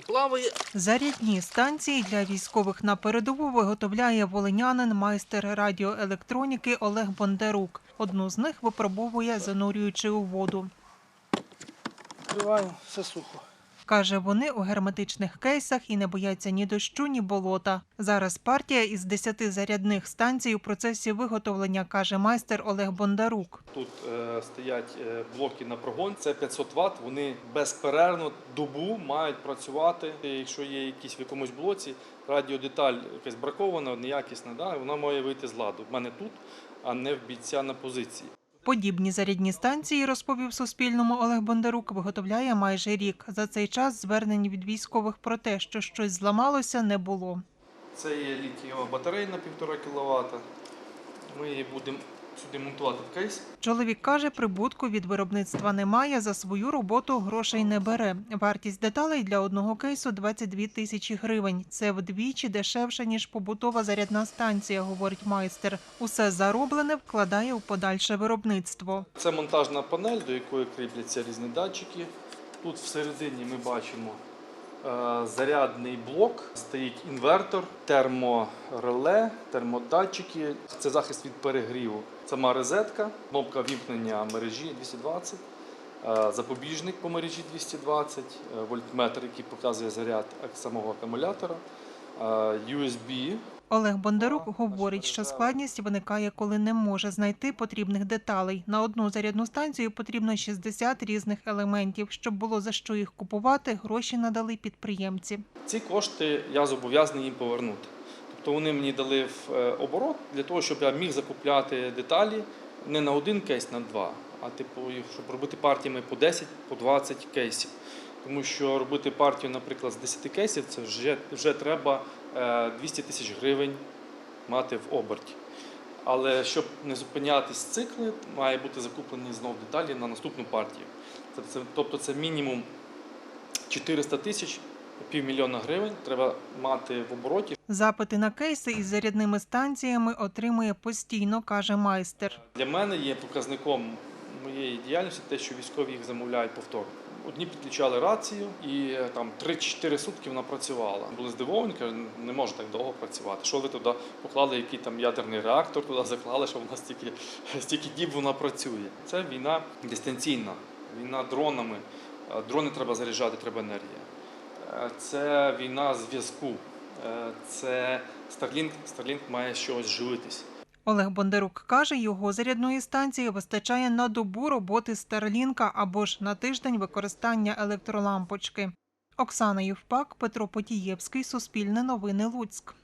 воно плаває. Зарядні станції для військових на передову виготовляє волинянин майстер радіоелектроніки Олег Бондарук. Одну з них випробовує, занурюючи у воду. Відкриваємо, все сухо. Каже, вони у герметичних кейсах і не бояться ні дощу, ні болота. Зараз партія із 10 зарядних станцій у процесі виготовлення, каже майстер Олег Бондарук. Тут е, стоять е, блоки на прогон, це 500 Вт. Вони безперервно добу мають працювати. Якщо є якісь в якомусь блоці, радіодеталь якась бракована, неякісна, да, вона має вийти з ладу. В мене тут, а не в бійця на позиції. Подібні зарядні станції, розповів Суспільному Олег Бондарук, виготовляє майже рік. За цей час звернень від військових про те, що щось зламалося, не було. Це є літієва батарея на 1,5 кВт. Ми її будемо сюди монтувати в кейс. Чоловік каже, прибутку від виробництва немає, за свою роботу грошей не бере. Вартість деталей для одного кейсу 22 тисячі гривень. Це вдвічі дешевше, ніж побутова зарядна станція, говорить майстер. Усе зароблене вкладає у подальше виробництво. Це монтажна панель, до якої кріпляться різні датчики. Тут всередині ми бачимо зарядний блок, стоїть інвертор, термореле, термодатчики. Це захист від перегріву. Сама розетка, кнопка вімкнення мережі 220, е, запобіжник по мережі 220, е, вольтметр, який показує заряд самого акумулятора, е, USB Олег Бондарук говорить, що складність виникає, коли не може знайти потрібних деталей. На одну зарядну станцію потрібно 60 різних елементів. Щоб було за що їх купувати, гроші надали підприємці. Ці кошти я зобов'язаний їм повернути. Тобто вони мені дали в е, оборот для того, щоб я міг закупляти деталі не на один кейс, на два, а типу, щоб робити партіями по 10, по 20 кейсів. Тому що робити партію, наприклад, з 10 кейсів, це вже, вже треба е, 200 тисяч гривень мати в оберті. Але щоб не зупинятись цикли, має бути закуплені знов деталі на наступну партію. Це- це- Тобто це мінімум 400 тисяч, півмільйона гривень треба мати в обороті. Запити на кейси із зарядними станціями отримує постійно, каже майстер. Для мене є показником моєї діяльності те, що військові їх замовляють повторно. Одні підключали рацію, і е, там 3-4 сутки вона працювала. Були здивовані, кажуть, не може так довго працювати. Що ви туди поклали, який там ядерний реактор туди заклали, що вона стільки, стільки діб вона працює. Це війна дистанційна, війна дронами. Е, Дрони треба заряджати, треба енергія. Е, Це війна зв'язку. Це Starlink, Starlink має щось живитись. Олег Бондарук каже, його зарядної станції вистачає на добу роботи Старлінка або ж на тиждень використання електролампочки. Оксана Євпак, Петро Потієвський, Суспільне новини Луцьк.